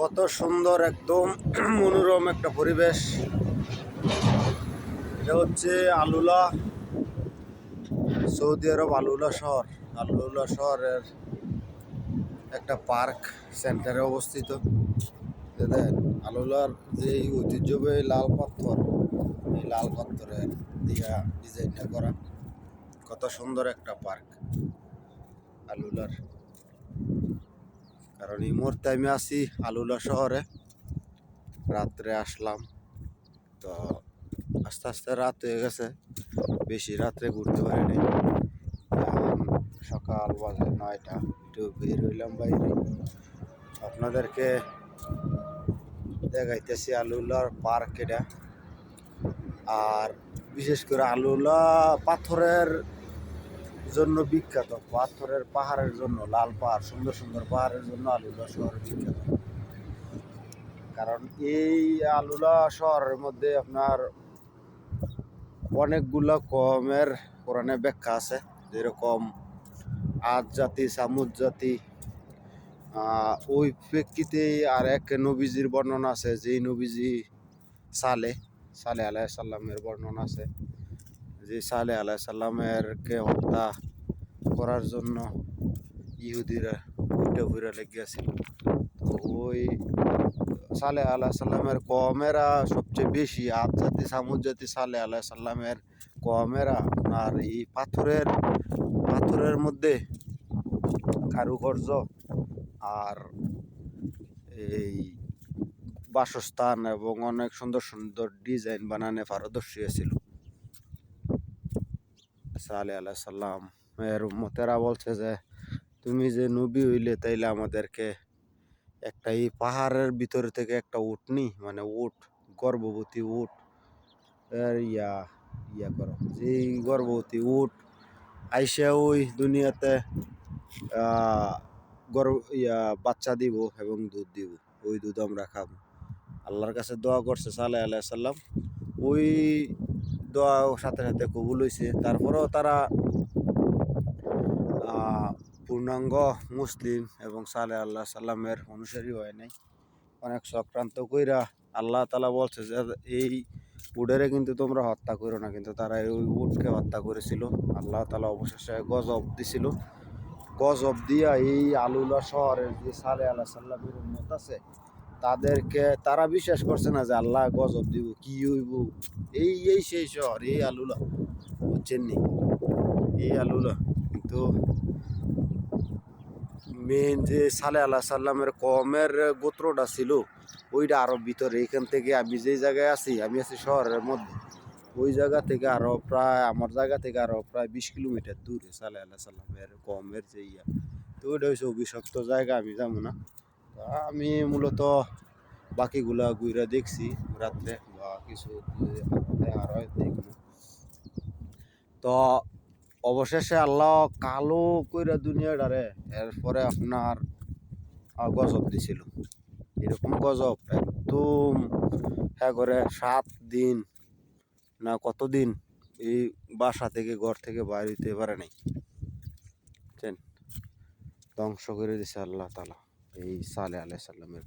কত সুন্দর একদম মনোরম একটা পরিবেশ। এটা হচ্ছে আলুলা, সৌদি আরব আলুলা শহর। আলুলা শহরের একটা পার্ক সেন্টারে অবস্থিত। দেখেন, আলুলার যে ঐতিহ্যবাহী লাল পাথর, এই লাল পাথরের দিয়া ডিজাইনটা করা। কত সুন্দর একটা পার্ক আলুলার। কারণ এই মুহূর্তে আমি আছি আলুলা শহরে। রাত্রে আসলাম। তো আস্তে আস্তে রাত হয়ে গেছে। বেশি রাত্রে ঘুরতে পারিনি। সকাল বাজে নয়টা। একটু বের হইলাম বাইরে। আপনাদেরকে দেখাইতেছি আলুলার পার্ক এটা। আর বিশেষ করে আলুলা পাথরের জন্য বিখ্যাত। পাথরের পাহাড়ের জন্য লাল পাহাড়, সুন্দর সুন্দর পাহাড়ের জন্য আলুলা শহর বিখ্যাত। কারণ এই আলুলা শহরের মধ্যে আপনার অনেকগুলো কমের কোরআনে ব্যাখ্যা আছে, যেরকম আজ জাতি, সামুদ জাতি ওই প্রেক্ষিতে আর এক নবীজির বর্ণনা আছে, যেই নবীজি সালে সালে আলাহ সাল্লামের বর্ণনা আছে। যে সালে আলাহ সাল্লামের কে হত্যা করার জন্য ইহুদিরা উইটা ফুইরা লেগিয়াছিল তো ওই সালে আলাহ সাল্লামের কমেরা সবচেয়ে বেশি আদ জাতি সামুদ জাতি সালে আলাহ সাল্লামের কমেরা। আর এই পাথরের পাথরের মধ্যে কারুকার্য আর এই বাসস্থান এবং অনেক সুন্দর সুন্দর ডিজাইন বানানে পারদর্শী ছিল। সালে আলাহ সাল্লাম এর মতেরা বলছে যে, তুমি যে নবী হইলে তাইলে আমাদেরকে একটা এই পাহাড়ের ভিতরে থেকে একটা উটনি মানে উট, গর্ভবতী উট ইয়া ইয়া করো যে গর্ভবতী উট আইসা ওই দুনিয়াতে গর্ভ, ইয়া, বাচ্চা দিব এবং দুধ দিব, ওই দুধ আমরা খাব। আল্লাহর কাছে দোয়া করছে সালে আলাহ সাল্লাম ওই দোয়া সাথে সাথে কবুল হয়েছে তারপরেও তারা পূর্ণাঙ্গ মুসলিম এবং সালে আল্লাহ সাল্লামের অনুসারী হয় নাই। অনেক চক্রান্ত কইরা আল্লাহ তালা বলছে যে, এই উডেরে কিন্তু তোমরা হত্যা করো না। কিন্তু তারা ওই উটকে হত্যা করেছিল। আল্লাহ তালা অবশেষে গজব দিছিল। গজব দিয়া এই আলুলা শহরের যে সালে আল্লাহ সাল্লামের উন্নত আছে তাদেরকে, তারা বিশ্বাস করছে না যে আল্লাহ গজব দিব, কি হইব? এই এই সেই শহর, এই আলুলা। বুঝছেন নি? এই আলুলা। কিন্তু মেন যে সালে আল্লাহ সাল্লামের কমের গোত্রটা ছিল, ওইটা আরও ভিতরে। এখান থেকে আমি যেই জায়গায় আছি, আমি আছি শহরের মধ্যে। ওই জায়গা থেকে আরও প্রায়, আমার জায়গা থেকে আরও প্রায় বিশ কিলোমিটার দূরে সালে আল্লাহ সাল্লামের কমের যে ইয়া। তো ওইটা হচ্ছে অভিশপ্ত জায়গা, আমি যাব না। আমি মূলত বাকিগুলা গুইরা দেখছি রাত্রে বা কিছু আরও তো অবশেষে আল্লাহ কালো কইরা দুনিয়াটারে এরপরে আপনার গজব দিছিল। এরকম গজব একদম হ্যাঁ করে সাত দিন না কতদিন এই বাসা থেকে ঘর থেকে বাইরে হইতে পারে নাই। ধ্বংস করে দিছে আল্লাহ তালা এই সালে আলাই সাল্লামের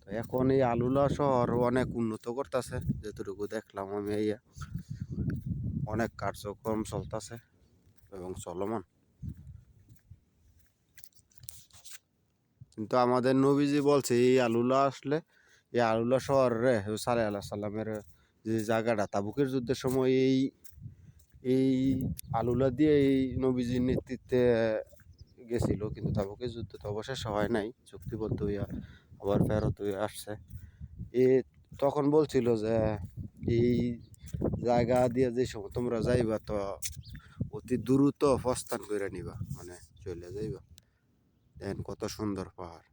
তো এখন এই আলুলা শহর অনেক উন্নত করতেছে, যেটুকু দেখলাম আমি এইয়া অনেক কার্যক্রম চলতেছে এবং চলমান। কিন্তু আমাদের নবীজি বলছে, এই আলুলা আসলে, এই আলুলা শহরে সালে আল্লাহ সাল্লামের যে জায়গাটা, তাবুকের যুদ্ধের সময় এই এই আলুলা দিয়ে এই নবীজির নেতৃত্বে গেছিল, কিন্তু তাবুকের যুদ্ধ তো অবশেষ হয় নাই। চুক্তিবদ্ধ হইয়া আবার ফেরত হয়ে আসছে। এ তখন বলছিল যে, এই জায়গা দিয়ে যে সময় তোমরা যাইবা, তো অতি দ্রুত প্রস্থান করে নিবা। মানে চলে যাইবা। দেখেন কত সুন্দর পাহাড়।